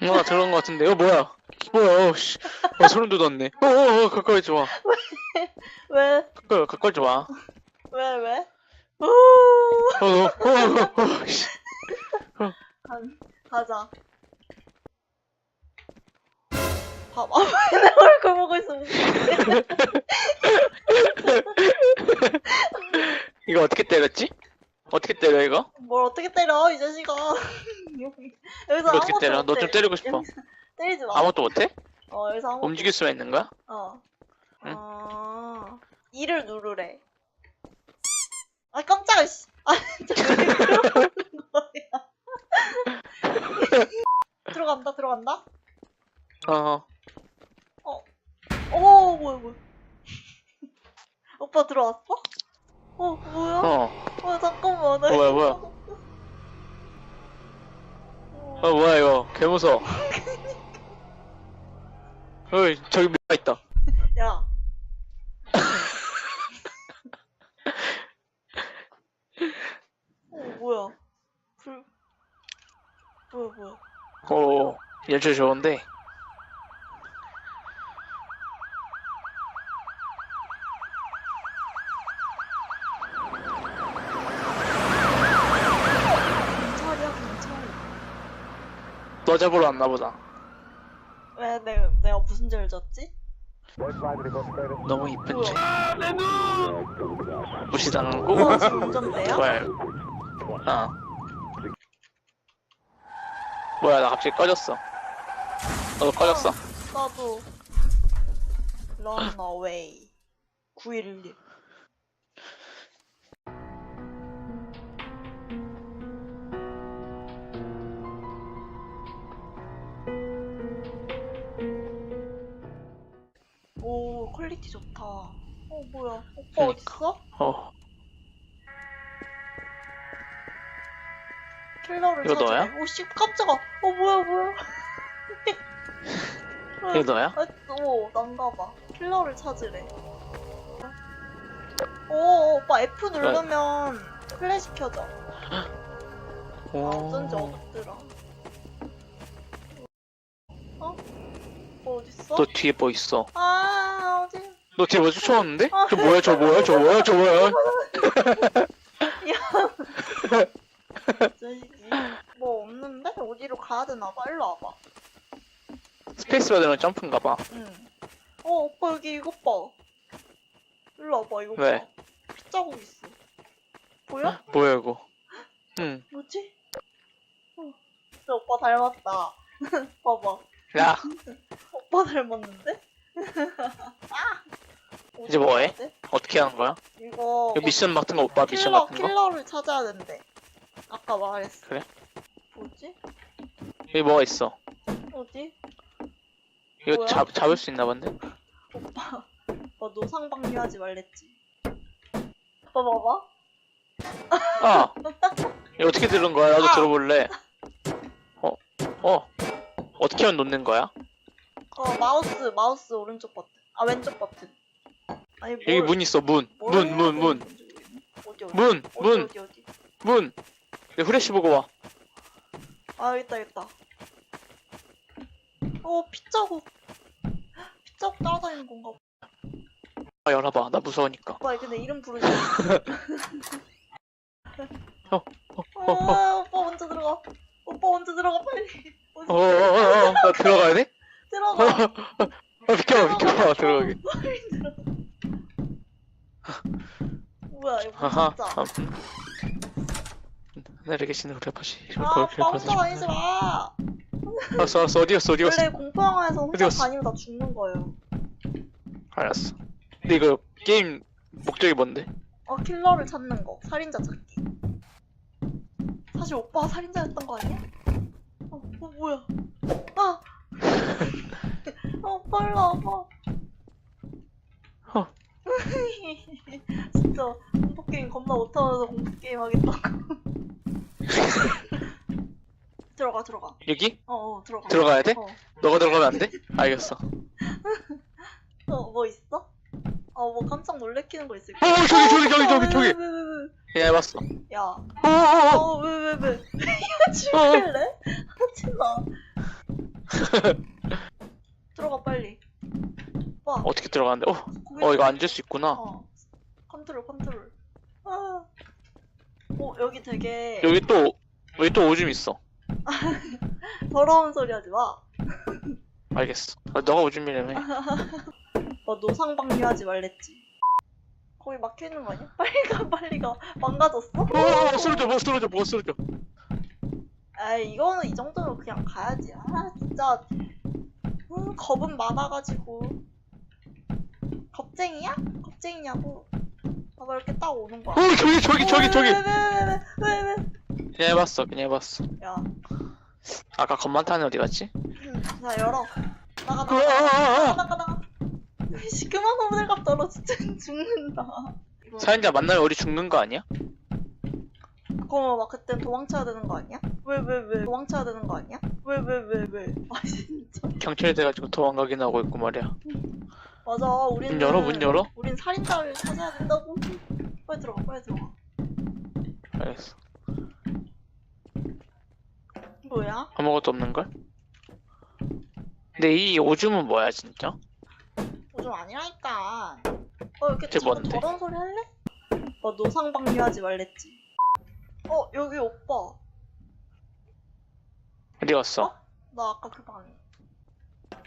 뭔가 들어간 것 같은데. 어, 뭐야? 뭐야, 어, 씨. 어, 소름 돋았네. 어, 어, 어, 가까이 좀 와. 왜? 가까이, 가까이 좀 와. 왜, 왜? 우! 어, 어, 어, 어, 어, 씨. 간, 가자. 봐봐. 내 얼굴 보고 웃기네. 이거 어떻게 때렸지? 어떻게 때려, 이거? 뭘 어떻게 때려, 이 자식아. 여기서 이거 어떻게 아무것도 때려? 너 좀 못해. 때리고 싶어. 여기서 때리지 마. 아무것도 못해? 어, 여기서 아무것도 움직일 수만 있는 거야? 어. 응? 어. 이를 누르래. 아, 깜짝이야, 씨. 아, 진짜 왜 그러는 거야. 들어간다, 들어간다? 어, 오, 뭐야, 뭐야. 오빠 들어왔어? 어, 뭐야? 어. 어, 잠깐만. 나 뭐야, 이거- 뭐야. 어, 뭐야, 이거. 개무서워. 어이, 저기 뭐가 있다. 야. 어, 뭐야. 불. 뭐야, 뭐야. 오, 열차 좋은데. 경찰이야, 경찰. 너 잡으러 왔나 보다. 왜 내가, 내가 무슨 죄를 졌지? 너무 이쁜 지금 운전대야? 좋아요. 어. 뭐야, 나 갑자기 꺼졌어. 너도 꺼졌어? 나도. Run away. 911. 오, 퀄리티 좋다. 어, 뭐야. 오빠 그러니까. 어딨어? 어. 킬러를 이거 찾으래. 너야? 오, 씨, 깜짝아. 어, 뭐야, 뭐야. 이거 너야? 아, 오, 난가 봐. 킬러를 찾으래. 오, 오빠 F 누르면 플래시 켜져. 아, 어쩐지 오. 어둡더라. 어? 뭐 어딨어? 너 뒤에 뭐 있어? 아, 어디? 너 뒤에 뭐 쫓아왔는데? 저 뭐야, 저 뭐야, 저 뭐야, 저 뭐야? 저기 뭐 없는데? 어디로 가야 되나 봐. 일로 와봐. 스페이스 받으면 점프인가 봐. 응. 어, 오빠 여기 이것 봐. 일로 와봐, 이거 왜? 봐. 핏자국 있어. 보여? 뭐야, 이거? 응. 뭐지? 어, 진짜 오빠 닮았다. 봐봐. 야, 오빠 닮았는데? 아! 이제 뭐해? 어디? 어떻게 하는 거야? 이거 이거 미션 같은 거 오빠 미션 킬러, 같은 거? 킬러를 찾아야 된대. 아까 말했어. 그래? 뭐지? 여기 뭐가 있어? 어디? 이거 뭐야? 잡, 잡을 수 있나 본데? 오빠, 오빠 노상방뇨하지 말랬지. 오빠 봐봐. 아! 이거 어떻게 들은 거야? 나도 아. 들어볼래. 어, 어. 어떻게 하면 놓는 거야? 어, 마우스, 마우스 오른쪽 버튼. 아, 왼쪽 버튼. 아니, 뭘, 여기 문 있어, 문. 뭘 문, 문, 문. 어디, 어디? 문, 어디, 문, 어디, 어디? 문. 내 후레쉬 보고 와. 아, 여기 있다, 여기 있다. 어, 핏자국. 핏자국 따라다니는 건가 봐. 아, 열어봐. 나 무서우니까. 오빠, 근데 이름 부르지 어, 어, 어. 아, 오빠 먼저 들어가. 오빠 먼저 들어가, 빨리. 어, 어, 어, 어. 나 들어가야 돼? 들어가. 어, 비켜봐, 비켜봐. 들어가게. 빨리 들어가. 뭐야, 이거 하하. 진짜. 아, 음. 내려 계시는 우리 아버지. 아, 오빠 혼자 다니지 마. 알았어, 알았어. 어디 갔어, 어디 갔어? 원래 공포 영화에서 혼자 어디 갔어? 다니면 다 죽는 거예요. 알았어. 근데 이거 게임 목적이 뭔데? 어, 킬러를 찾는 거. 살인자 찾기. 사실 오빠가 살인자였던 거 아니야? 어, 어 뭐야? 아! 어, 빨리 와봐. 어. 진짜 공포게임 겁나 못하면서 공포게임 하겠다고. 들어가, 들어가. 여기? 어, 어, 들어가. 들어가야 돼? 어, 너가 들어가면 안 돼? 알겠어. 어, 뭐 있어? 어, 뭐 깜짝 놀래키는 거 있을 어, 저기, 저기, 저기, 저기, 저기. 왜, 왜, 왜, 왜. 해봤어. 야, 어어어! 어, 왜, 왜, 왜? 이거 죽일래? 하지 마. 들어가, 빨리. 와, 어떻게 들어가는데? 어, 어 이거 앉을 수 있구나. 어. 컨트롤, 컨트롤. 아. 어, 여기 되게 여기 또 여기 또 오줌 있어. 더러운 소리 하지 마. 알겠어. 아, 너가 오줌이라며. 뭐 노상방뇨하지 말랬지. 거기 막혀 있는 거 아니야? 빨리 가, 빨리 가. 망가졌어? 어, 쓰러져, 뭐 쓰러져, 뭐 쓰러져. 아, 이거는 이 정도면 그냥 가야지. 아, 진짜. 음, 겁은 많아가지고. 겁쟁이야? 겁쟁이냐고. 봐봐, 이렇게 딱 오는 거야. 어, 저기, 저기, 저기, 저기. 왜, 왜, 왜, 왜, 왜, 왜, 그냥 해봤어, 그냥 해봤어. 왜. 야, 아까 겁만 타는 어디 갔지? 음, 자, 열어. 나가, 어, 나가, 어, 나가, 어, 나가, 나가. 씨, 그만 오늘갑 떨어. 진짜 죽는다. 사연자 만나면 우리 죽는 거 아니야? 그거 막 그땐 도망쳐야 되는 거 아니야? 왜왜 왜 도망쳐야 되는 거 아니야? 왜 왜 왜 왜? 아 진짜 경찰이 돼가지고 도망가긴 하고 있고 말이야. 맞아 우리는 문 열어, 문 열어? 우린 살인자를 찾아야 된다고 빨리 들어가 빨리 들어가 알겠어. 뭐야? 아무것도 없는 걸? 근데 이 오줌은 뭐야 진짜? 요즘 아니라니까 어 이렇게 쟤 자꾸 뭔데? 더러운 소리 할래? 뭐 노상방뇨하지 말랬지 어 여기 오빠 어디 갔어? 어? 나 아까 그 방에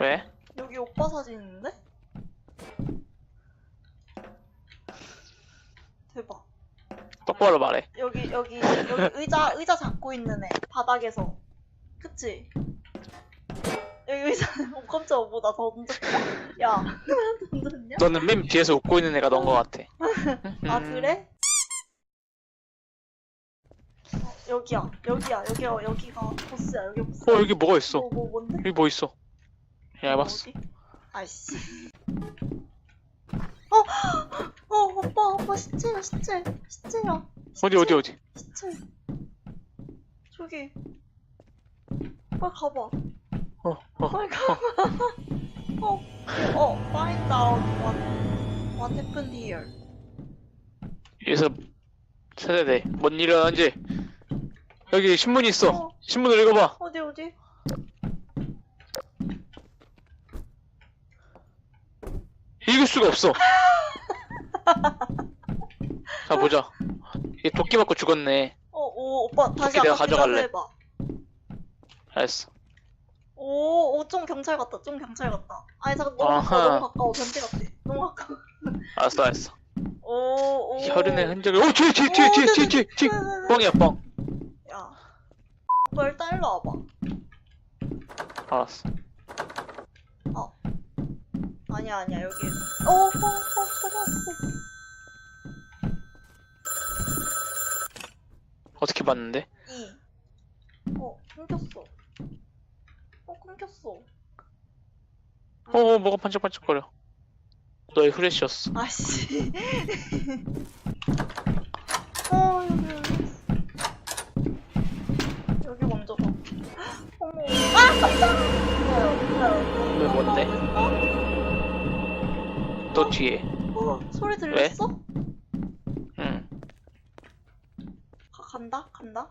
왜? 여기 오빠 사진 있는데? 대박 똑바로 말해. 여기 여기 여기 의자 의자 잡고 있는 애 바닥에서 그치? 여기 의자 어 깜짝아 뭐나 던졌다 야 던졌냐? 너는 맨 뒤에서 웃고 있는 애가 넌 거 같아. 아 음. 그래? 어, 여기야 여기야 여기야 여기가 보스야 여기 보스 어 여기 뭐가 있어? 뭐, 뭐 뭔데? 여기 뭐 있어? 해봤어. 어디? 아이씨 어! 어 오빠 오빠 시체야 시체 시체야 어디 어디 어디? 시체 저기 빨리 가봐 어 어. 빨리 가봐 어, 어 find out what what happened here 여기서 찾아야 돼. 뭔 일이 일어난지. 여기 신문 있어. 어. 신문을 읽어봐. 어디 어디 읽을 수가 없어. 자 보자. 얘 도끼 맞고 죽었네. 어, 오, 오빠 다시 아까 가져갈래. 해봐. 알았어. 오, 오, 좀 경찰 같다. 좀 경찰 같다. 아니 잠깐 너무 가까워, 아하. 너무 가까워. 변태 같아. 너무 가까워. 알았어 알았어. 오, 오. 혈흔의 흔적이. 어 뒤에 뒤에 뒤에 뒤에 뒤에 뒤에 뒤에. 뻥이야 뻥. 야, 오빠 일단 일로 와봐. 알았어. 아니야, 아니야 여기. 어, 어, 어, 찾았어. 어떻게 봤는데? 이. 어, 끊겼어. 어, 끊겼어. 어, 어 뭐가 반짝반짝거려. 너의 후레쉬였어. 아씨. 어, 여기, 여기. 여기 먼저 봐. 어머. 아, 깜짝이야. 왜, 뭔데? 너 뒤에. 어, 소리 들렸어? 응. 가, 간다? 간다?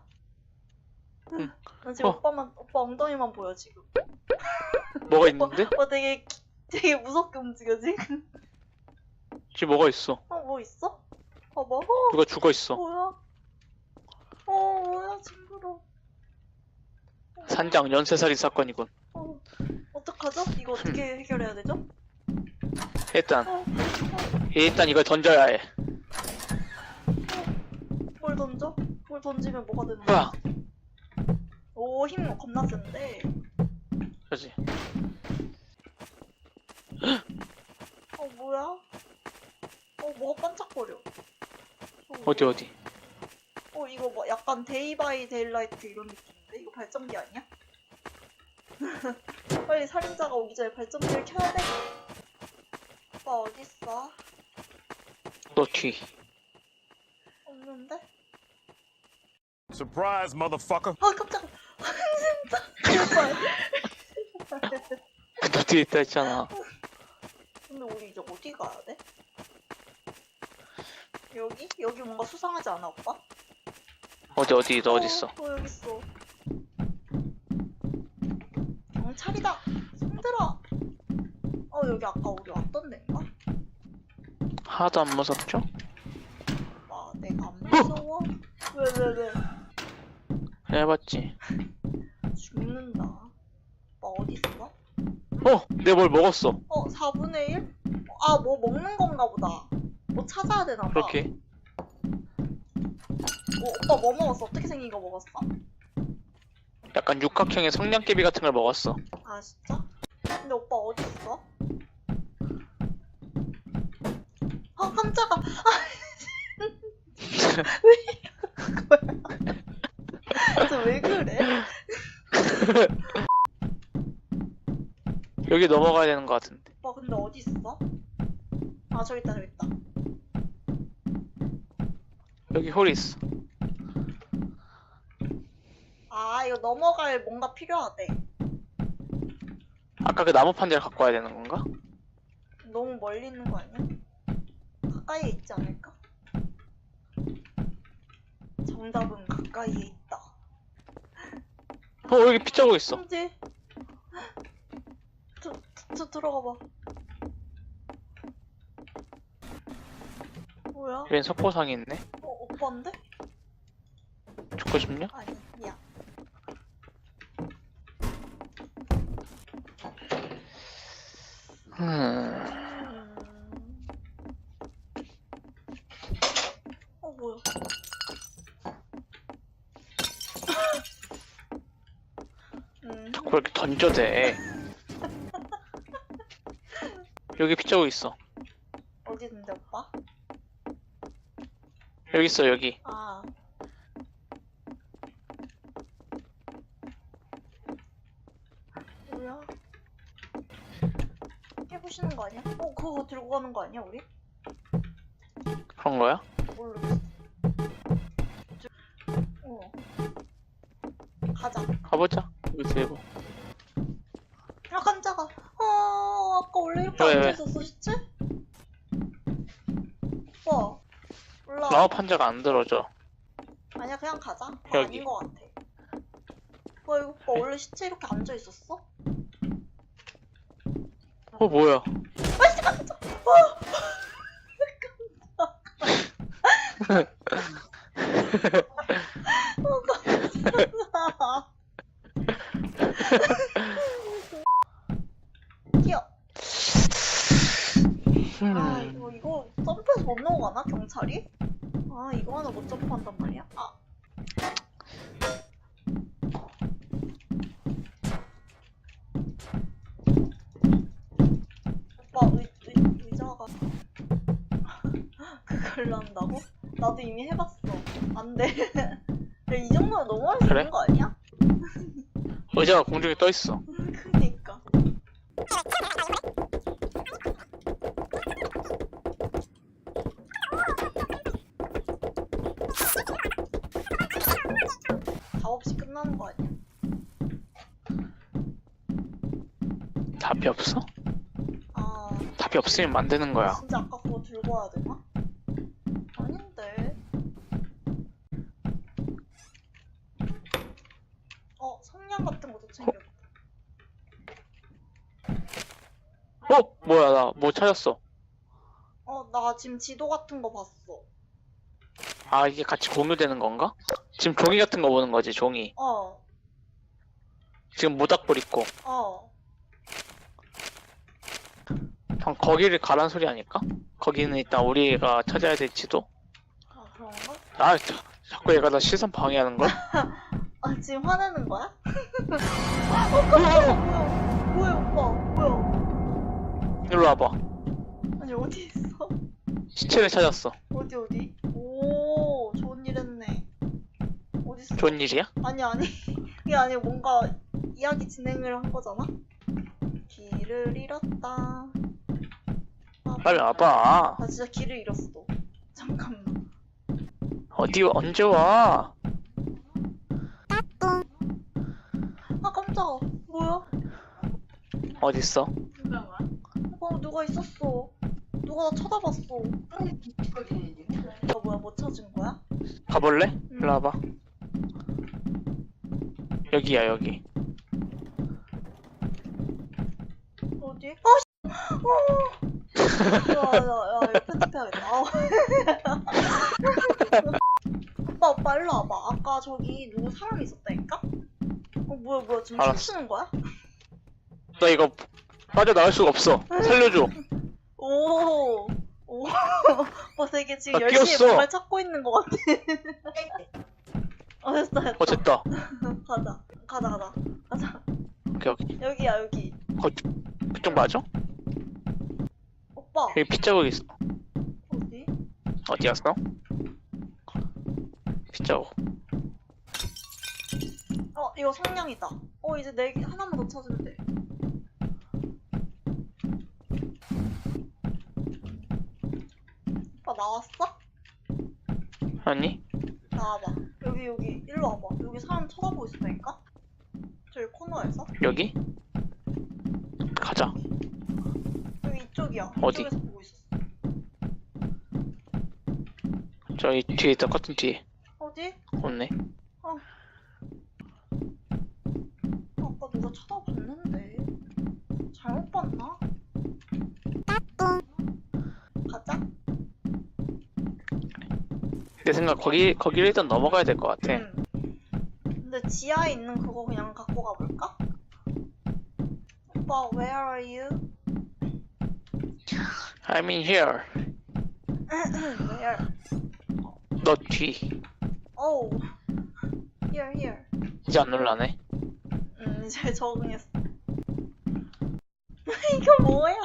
응. 나 지금 어. 오빠만, 오빠 엉덩이만 보여, 지금. 뭐가 있는데? 어, 되게, 되게 무섭게 움직여, 지금. 뒤에 뭐가 있어? 어, 뭐 있어? 봐봐. 어, 누가 죽어 있어. 뭐야? 어, 뭐야, 징그러. 산장 연쇄살인 사건이군. 어, 어떡하죠? 이거 어떻게 해결해야 되죠? 일단 어, 어, 일단 이걸 던져야 해. 뭘 던져? 뭘 던지면 뭐가 되는 거야? 와, 오, 힘 겁나 센데. 그렇지. 어, 뭐야? 어, 뭐가 반짝거려. 어, 어디 어디? 어, 이거 뭐 약간 데이 바이 데일라이트 이런 느낌인데? 이거 발전기 아니야? 빨리 살인자가 오기 전에 발전기를 켜야 돼. 오빠 어딨어? 너 뒤. 없는데? Surprise, motherfucker. 아, 깜짝이야. 진짜. 제발. 너 뒤에 있다 했잖아. 근데 우리 이제 어디 가야 돼? 여기 여기? 뭔가 수상하지 않아 오빠? 어디 어디 너 어디 있어? 어, 어 여기 있어. 경찰이다. 손들어. 어 여기 아까 우리 왔던 데인가? 하나도 안 무섭죠? 아 내가 안 무서워? 왜 왜 왜, 해봤지. 어디 있어? 어, 내뭘 먹었어. 어 4분의 1? 아 뭐 먹는 건가 보다. 뭐 찾아야 되나 봐. 그렇게. 뭐, 오빠 뭐 먹었어? 어떻게 생긴 거 먹었어? 약간 육각형의 성냥개비 같은 걸 먹었어. 아 진짜? 근데 오빠 어디 있어? 아 깜짝아. 왜 그래? 여기 넘어가야 되는 것 같은데. 오빠 근데 어디 있어? 아 저기 있다 저기 있다. 여기 홀이 있어. 아 이거 넘어갈 뭔가 필요하대. 아까 그 나무 판자를 갖고 와야 되는 건가? 너무 멀리 있는 거 아니야? 가까이에 있지 않을까? 정답은 가까이에 있다. 어, 여기 피 자국 있어. 언제? 저, 저, 저 들어가 봐. 뭐야? 여긴 석고상이 있네. 어, 오빠인데? 죽고 싶냐? 아니, 야. 음. 음... 어, 뭐야? 음, 자꾸 이렇게 던져대. 여기 피 자국 있어. 어디 있는데, 오빠? 여기 있어, 여기. 아. 뭐야? 깨부시는 거 아니야? 어, 그거 들고 가는 거 아니야, 우리? 그런 거야? 모르겠어. 저- 어. 가자. 가보자. 여기 들고. 아, 깜짝아. 어, 아까 원래 이렇게 왜, 왜? 앉아있었어, 시체? 오빠. 올라. 나무 판자가 안 들어져. 아니야, 그냥 가자. 그거 여기. 아닌 거 같아. 와, 이거 오빠 원래 시체 이렇게 앉아있었어? 어, 뭐야? 어, 깜짝아. 튀어. 아, 음. 이거, 이거 점프해서 못 넘어가나, 경찰이? 아, 이거 하나 못 점프한단 말이야? 아. 오빠, 의, 의, 의자가. 그걸 한다고? 나도 이미 해봤어. 안 돼. 야, 이 정도면 넘어갈 수 그래? 있는 거 아니야? 의자가 공중에 떠 있어. 그니까. 답 없이 끝나는 거 아니야? 답이 없어? 아, 답이 없으면 만드는 거야. 진짜 아까 그거 들고 와야 되나? 아닌데. 어, 같은 것도 챙겨. 어? 뭐야, 나 뭐 찾았어. 어, 나 지금 지도 같은 거 봤어. 아, 이게 같이 공유되는 건가? 지금 종이 같은 거 보는 거지, 종이. 어, 지금 모닥불 있고. 어. 방 거기를 가란 소리 아닐까? 거기는 일단 우리가 찾아야 될 지도. 아, 그런가? 아, 자, 자꾸 얘가 나 시선 방해하는 걸? 아, 지금 화내는 거야? 어, 깜짝이야. 뭐야? 뭐야, 오빠? 뭐야? 일로 와봐. 아니, 어디 있어? 시체를 찾았어. 어디, 어디? 오, 좋은 일 했네. 어디 있어? 좋은 일이야? 아니, 아니. 이게 아니고 뭔가 이야기 진행을 한 거잖아? 길을 잃었다. 아, 빨리 와봐. 나 진짜 길을 잃었어. 잠깐만. 어디, 언제 와? 아, 깜짝아. 뭐야? 어딨어? 어, 누가 있었어. 누가 나 쳐다봤어. 너 뭐야 못 찾은 거야? 가볼래? 응. 일로 와봐. 여기야 여기. 어디? 어, 씨. 어. 야, 야, 야, 이거 편집해야겠다. 아우. 오빠, 오빠, 일로 와봐. 아까 저기 누구 사람 있었다니까? 어, 뭐야, 뭐야, 지금 알았어. 춤추는 거야? 나 이거 빠져나갈 수가 없어. 살려줘. 오, 오. 오빠 되게 지금 나 열심히 끼웠어. 뭔가를 찾고 있는 것 같아. 어, 됐다, 됐다. 어 됐다. 가자. 가자, 가자. 가자. 오케이 오케이. 여기야, 여기. 그쪽 맞아? 오빠, 여기 핏자국 있어. 어디? 어디 갔어? 핏자국. 어, 이거 성냥이다. 어, 이제 네 개, 하나만 더 찾으면 돼. 오빠 나왔어? 아니? 나와봐. 여기, 여기, 일로 와봐. 여기 사람 쳐다보고 있으니까? 저기 코너에서? 여기? 가자. 여기 이쪽이야. 어디? 이쪽에서 보고 있었어. 저기 뒤에 있다 커튼 뒤에. 어디? 없네. 누가 쳐다봤는데. 잘못 봤나? 가자. 내 생각 거기 거기를 일단 넘어가야 될 것 같아. 응. 근데 지하에 있는 그거 그냥 갖고 가볼까? 오빠, where are you? I'm in here. where? 너 뒤. Oh, here, here. 이제 안 놀라네. 음, 이제 적응했어. 이거 뭐야?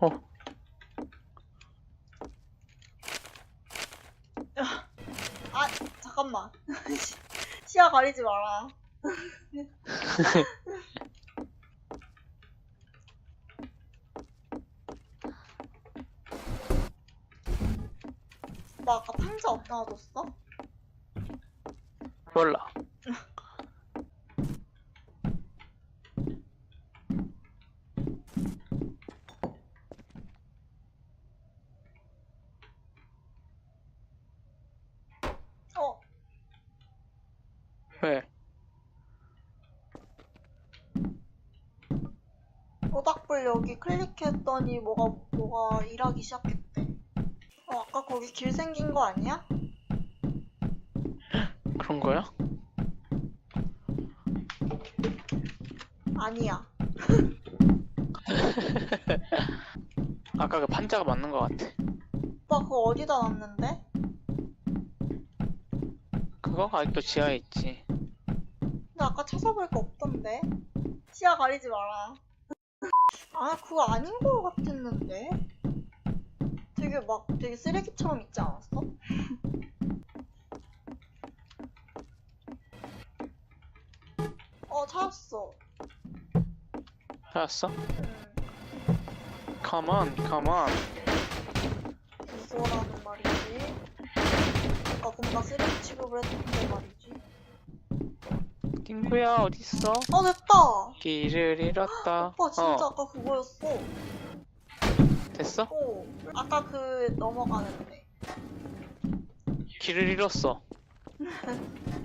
어. 아, 잠깐만. 시야 가리지 마라. 판자 어디다 놔뒀어? 몰라. 어, 왜? 모닥불 여기 클릭했더니 뭐가 뭐가 일하기 시작했대. 어, 아까 거기 길 생긴 거 아니야? 그런 거야? 아니야. 아까 그 판자가 맞는 것 같아. 오빠 그거 어디다 놨는데? 그거 아직도 지하에 있지. 근데 아까 찾아보니까 없던데. 시야 가리지 마라. 아 그거 아닌 거 같았는데. 되게 막 되게 쓰레기처럼 있지 않았어? 어 찾았어. 알았어? 음. Come on, come on. 무서워라는 말이지. 아까 뭔가 쓰레기 취급을 했는데 말이지. 띵구야 어딨어? 어 됐다. 길을 잃었다. 오빠 진짜 어, 아까 그거였어. 됐어? 어 아까 그 넘어가는데. 길을 잃었어.